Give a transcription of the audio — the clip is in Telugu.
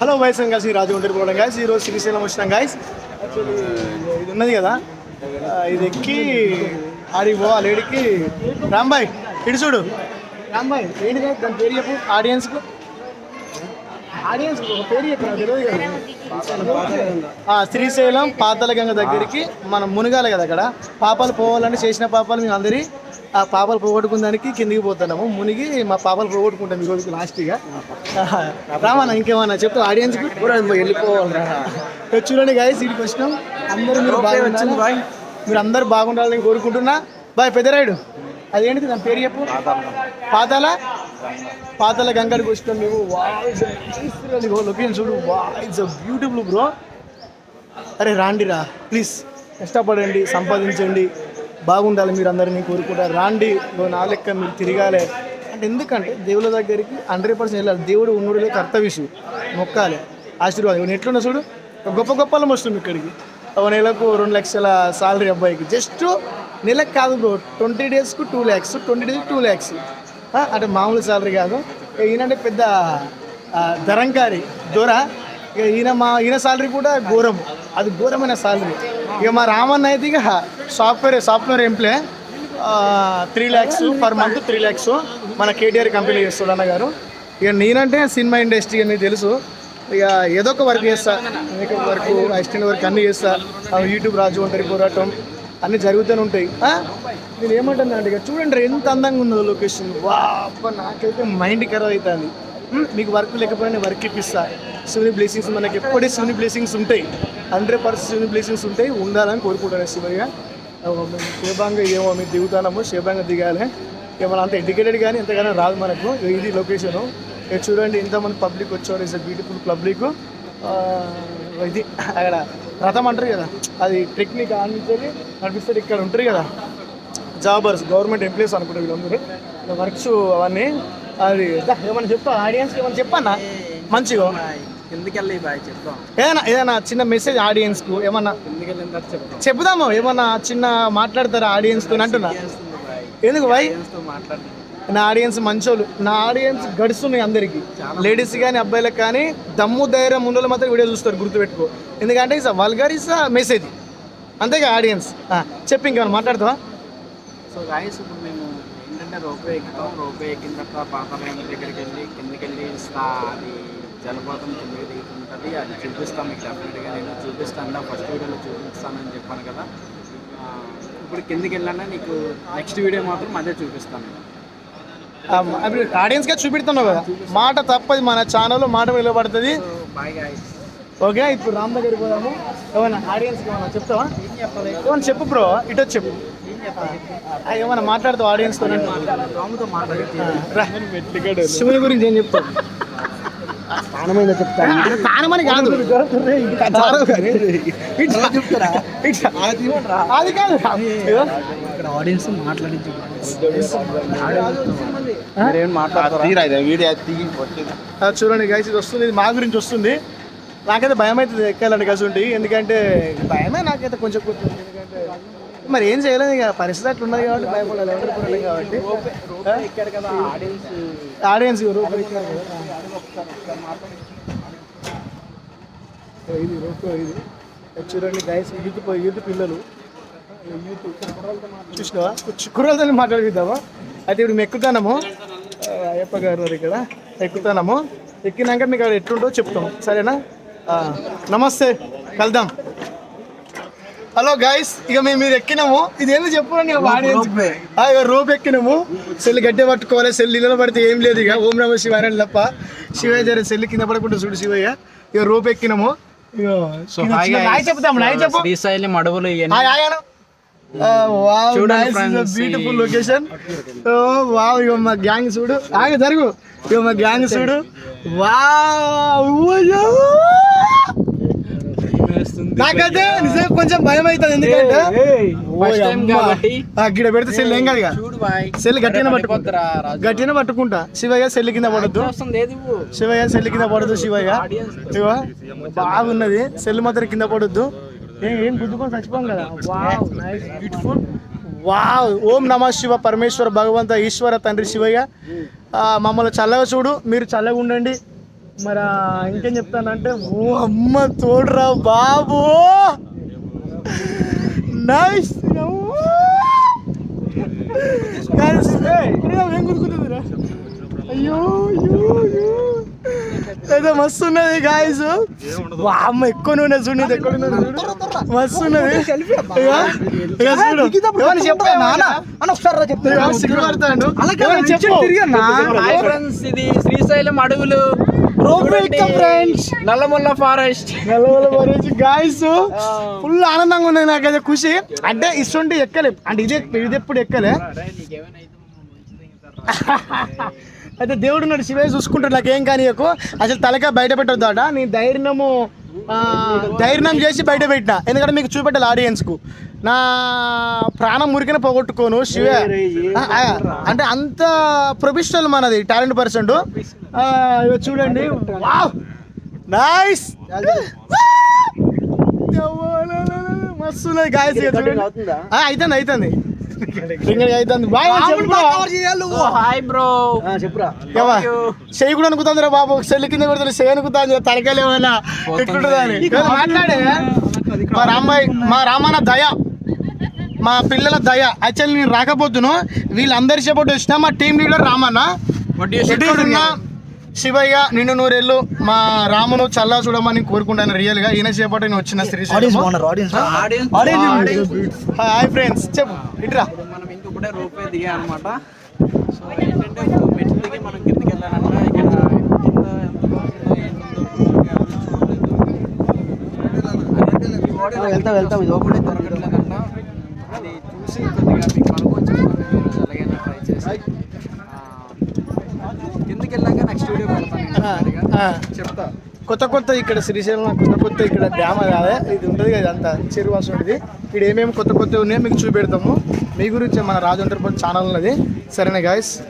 హలో వైస్ అండ్ కలిసి రాజు ఒంటరి పోవడం గాయస్ ఈరోజు శ్రీశైలం వచ్చినాం గాయస్ యాక్చువల్లీ ఇది ఉన్నది కదా? ఇది ఎక్కి ఆడికి పోవాలి ఆ రాంబాయ్ ఇటు చూడు. రాంబాయ్ ఏంటి కదా దాని పేరు చెప్పు ఆడియన్స్కు ఆడియన్స్ పేరు చెప్పు తెలియదు శ్రీశైలం పాతాల గంగ దగ్గరికి మనం మునగాలి కదా అక్కడ. పాపాలు పోవాలంటే చేసిన పాపాలు మేము అందరి ఆ పాపాలు పోగొట్టుకున్నానికి కిందికి పోతున్నాము. మునిగి మా పాపాలు పోగొట్టుకుంటాం ఈరోజు లాస్ట్గా రామన్న ఇంకేమన్నా చెప్తా ఆడియన్స్కి వెళ్ళిపోవాలి చూడండి గాయస్ ఇక్కడికి వచ్చినాం. అందరూ మీరు బాగుండాలి మీరు అందరు బాగుండాలని కోరుకుంటున్నా. బాయ్ పెద్దరాయుడు. అదేంటిది నా పేరు చెప్పు? పాతాల పాతాల గంగడికి వచ్చినాం మేము. వా లొకేషన్ చూడు. వా ఇట్స్ బ్యూటిఫుల్ బ్రో అరే రాండిరా ప్లీజ్ కష్టపడండి సంపాదించండి. బాగుండాలి మీరు అందరినీ కోరుకుంటారు రాండి నా లెక్క మీరు తిరగాలి. అంటే ఎందుకంటే దేవుళ్ళ దగ్గరికి హండ్రెడ్ పర్సెంట్ వెళ్ళాలి. దేవుడు ఉన్నుడులే కర్తవ్యసు మొక్కాలి. ఆశీర్వాదం. ఇవన్నీ ఎట్లున్నా చూడు? గొప్ప గొప్పలం వస్తుంది ఇక్కడికి. ఒక నెలకు రెండు లక్షల సాలరీ అబ్బాయికి. జస్ట్ నెలకు కాదు bro twenty డేస్కు two lakhs twenty days two lakhs అంటే మామూలు సాలరీ కాదు. ఈయనంటే పెద్ద ధరంకారి. దొర. ఇక ఈయన మా ఈయన సాలరీ కూడా ఘోరం. అది ఘోరమైన సాలరీ ఇక మా రామన్న అయితే ఇక software software employee three lakhs per month three lakhs మన కేటీఆర్ కంపెనీ చేస్తాడు అన్నగారు. ఇక నేనంటే సినిమా ఇండస్ట్రీ అని తెలుసు. ఇక ఏదో ఒక వర్క్ చేస్తా మేకప్ వర్క్ అసిస్టెంట్ వర్క్ అన్నీ చేస్తా. యూట్యూబ్ రాజు ఒంటరి పోరాటం అన్నీ జరుగుతూనే ఉంటాయి. నేను ఏమంటాను అంటే ఇక చూడండి ఎంత అందంగా ఉందో లొకేషన్. వా నాకైతే మైండ్ ఖరాబ్ అవుతుంది మీకు వర్క్ లేకపోయినా నేను వర్క్ ఇప్పిస్తా. శివుని బ్లెస్సింగ్స్ మనకి ఎప్పుడే శివుని బ్లెస్సింగ్స్ ఉంటాయి. హండ్రెడ్ పర్సెంట్ శివుని బ్లెస్సింగ్స్ ఉంటాయి. ఉండాలని కోరుకుంటాను శివయ్య. శివభంగా ఏమో మీరు దిగుతానము శివభంగా దిగాలి. ఇక మనం అంత ఎడ్యుకేటెడ్ కానీ ఎంతగానో రాదు మనకు. ఇది లొకేషను ఇక చూడండి ఇంతమంది పబ్లిక్ వచ్చారు. ఇస్ అ బ్యూటిఫుల్ పబ్లిక్ ఇది అక్కడ రథం అంటారు కదా. అది టెక్నిక్ ఆడించేది నడిపిస్తారు. ఇక్కడ ఉంటారు కదా. జాబర్స్ గవర్నమెంట్ ఎంప్లాయీస్ అనుకుంటారు వీళ్ళందరూ. వర్క్స్ అవన్నీ. అది ఏమన్నా చెప్తా ఆడియన్స్కి ఏమన్నా చెప్పన్నా? మంచిగా. ఏదైనా ఏదైనా చిన్న మెసేజ్ ఏమన్నా కిందకెళ్ళిన తర్వాత చెప్తాం చెప్దాము? ఏమన్నా చిన్న మాట్లాడతారా ఆడియన్స్తో అంటున్నా? చేస్తుంది బాయ్. ఎందుకు భాయ్తో మాట్లాడుతుంది నా ఆడియన్స్ మంచోళ్ళు. నా ఆడియన్స్ గడుస్తున్నాయి అందరికి. లేడీస్ కానీ అబ్బాయిలకు కానీ దమ్ము ధైర్యం ముందు మాత్రం వీడియో చూస్తారు గుర్తుపెట్టుకో. ఎందుకంటే ఇస్ వల్గర్ ఇస్ మెసేజ్ అంతేగా ఆడియన్స్ చెప్పి ఇంకేమైనా మాట్లాడతావా? సో గాయస్ ఇప్పుడు మేము ఏంటంటే రోపే ఎక్కుతాం. రోపే ఎక్కిన తర్వాత పాతాళం దగ్గరికి వెళ్ళి కిందకి వెళ్ళి అది జలపాతం కిందకి దిగుతుంటుంది. అది చూపిస్తాం మీకు డెఫినెట్గా నేను చూపిస్తాను. ఫస్ట్ వీడియోలో చూపిస్తానని చెప్పాను కదా. ఇప్పుడు కిందకి వెళ్ళానే? నీకు నెక్స్ట్ వీడియో మాత్రం అదే చూపిస్తాను. ఆడియన్స్గా చూపెడుతున్నావు కదా. మాట తప్పది మన ఛానల్లో మాట గాయస్ ఓకే ఇప్పుడు రామ్ దగ్గరికి పోదాము. ఏమన్నా ఆడియన్స్కి ఏమన్నా చెప్తావా? ఏమన్నా చెప్పు బ్రో. ఇటు చెప్పు. ఆ, ఏమన్నా మాట్లాడుతావు ఆడియన్స్తో రాముతో మాట్లాడి శివుని గురించి ఏం చెప్తావు? స్థానమైన చెప్తాను కాదు. అది ఆడియన్స్ మాట్లాడించి. చూడండి గైస్ ఇది వస్తుంది. ఇది మా గురించి వస్తుంది. నాకైతే భయం అవుతుంది ఎక్కాలంటే కలిసి ఉంటాయి ఎందుకంటే భయమే నాకైతే కొంచెం ఎందుకంటే మరి ఏం చేయలేదు ఇక. పరిస్థితి అట్లా ఉన్నది కాబట్టి భయపడాలి ఎవరు కాబట్టి. ఆడియన్స్. ఇచ్చారు. ఇది ఇది. చూడండి గైస్ యూత్ యూత్ పిల్లలు. యూత్. చూసినావా? కుర్రలతో మాట్లాడిద్దామా అయితే ఇప్పుడు మేము ఎక్కుతానము అయ్యప్ప గారు ఇక్కడ. ఎక్కుతానము ఎక్కినాక మీకు అక్కడ ఎట్లుంటో చెప్తాం. సరేనా? నమస్తే కలుద్దాం. హలో గాయస్ ఇక మేము మీరు ఎక్కినాము. ఇది ఏందో చెప్పండి ఇక రోప్ ఎక్కినాము. సెల్ గడ్డ పట్టుకోవాలి సెల్ ఇళ్ళలో పడితే ఏం లేదు ఇక. ఓం నమ అని తప్ప. శివయ్య జర సెల్ కింద పడకుండా చూడు శివయ్య. ఇక రోప్ ఎక్కినాము. చెప్పు. శ్రీశైలం బ్యూటిఫుల్ లొకేషన్ వావ్ ఇక మా గ్యాంగ్ చూడు. ఆగ జరుగు. ఇక మా గ్యాంగ్ చూడు. వావ్ ఓయ్యో. నాకైతే నిజంగా కొంచెం భయం అవుతుంది ఎందుకంటే ఫస్ట్ టైం కాబట్టి గిడ పెడితే సెల్ ఏం కాదు. చూడు బాయ్. సెల్ గట్టిగా పట్టుకుంటా. పట్టుకోద్దురా రాజు? గట్టిగా పట్టుకుంటా. శివయ్య సెల్ కింద పడద్దు. శివయ్య సెల్ కింద పడద్దు శివయ్య. బాగున్నది. సెల్ మాత్రం కింద పడొద్దు. ఏం గుద్దుకొని చచ్చిపోం కదా? Wow nice beautiful wow Om నమ శివ పరమేశ్వర భగవంత ఈశ్వర తండ్రి శివయ్య. మమ్మల్ని చల్లగా చూడు. మీరు చల్లగా ఉండండి. మరి ఇంకేం చెప్తానంటే ఓ అమ్మ తోడురా బాబు! నైస్ ఏం గుర్తుకుంటుందిరా అయ్యో మస్తు ఉన్నది గాయస్ అమ్మ ఎక్కువ నూనె చూడలేదు ఎక్కువ. మస్తు ఉన్నది. చెప్పు శ్రీశైలం అడవులు. ఎక్కాం ఫ్రెండ్స్ నల్లమల్ల ఫారెస్ట్. నెలవల మరించి గాయస్ ఫుల్ ఆనందంగా ఉన్నది నాకైతే ఖుషి. అంటే ఇస్తుంటే ఎక్కలే. అంటే ఇదే ఇది ఎప్పుడు ఎక్కలే? అయితే దేవుడు ఉన్నాడు శివయ్య చూసుకుంటాడు నాకేం కానీ అసలు తలకాయ బయట పెట్టొద్దాట. నీ ధైర్యము ధైర్యం చేసి బయట పెట్టిన. ఎందుకంటే మీకు చూపెట్టాలి ఆడియన్స్కు. నా ప్రాణం మురికిన పోగొట్టుకోను శివ. అంటే అంత ప్రొఫెషనల్ మనది టాలెంట్ పర్సెంట్ చూడండి. నైస్! మస్తు గాయస్ చూడండి. అవుతుందా? చెయ్యి కూడా అనుకుతుందిరా బాబు. సెల్లి కింద కొడుతుంది చెయ్యి అనుకుతాంది తలకాయలు ఏమైనా ఎట్లుంటుందని మాట్లాడే. మా రామ్మాయి మా రామన్న దయ. మా పిల్లల దయ. యాక్చువల్లీ నేను రాకపోతును. వీళ్ళందరి చేపట్టు వచ్చిన మా టీం లీడర్ రామన్న. ఎక్కడున్నా శివయ్య నిన్ను నూరెళ్ళు మా రామును చల్లా చూడమని కోరుకుంటాను రియల్గా. ఈయన చేపట్టు నేను వచ్చిన శ్రీ హాయ్ ఫ్రెండ్స్ చెప్పు ఇట్రా. మనం ఇంకొకటే రూపే దిగా అనమాట సో ఏంటంటే ఇప్పుడు మెట్లు దిగి మనం కిందకి వెళ్ళాలంటే ఇక్కడ కింద. వెళ్తాం వెళ్తాం ఇది లోపలే దొరకట్లేదంట అది చూసి కొద్దిగా మీకు అనుకోవచ్చు ఎలాగైనా ట్రై చేసి కిందకి వెళ్ళాక డైరెక్ట్గా. ఆ. చెప్తా. కొత్త కొత్త ఇక్కడ శ్రీశైలం కొత్త కొత్త ఇక్కడ డ్యామ్ అదే ఇది ఉంటుంది కదా అంతా చెరువాసం ఇది ఇక్కడ ఏమేమి కొత్త కొత్త ఉన్నాయో మీకు చూపెడతాము. మీ గురించి మన రాజు ఛానల్ ఉన్నది. సరేనా గాయస్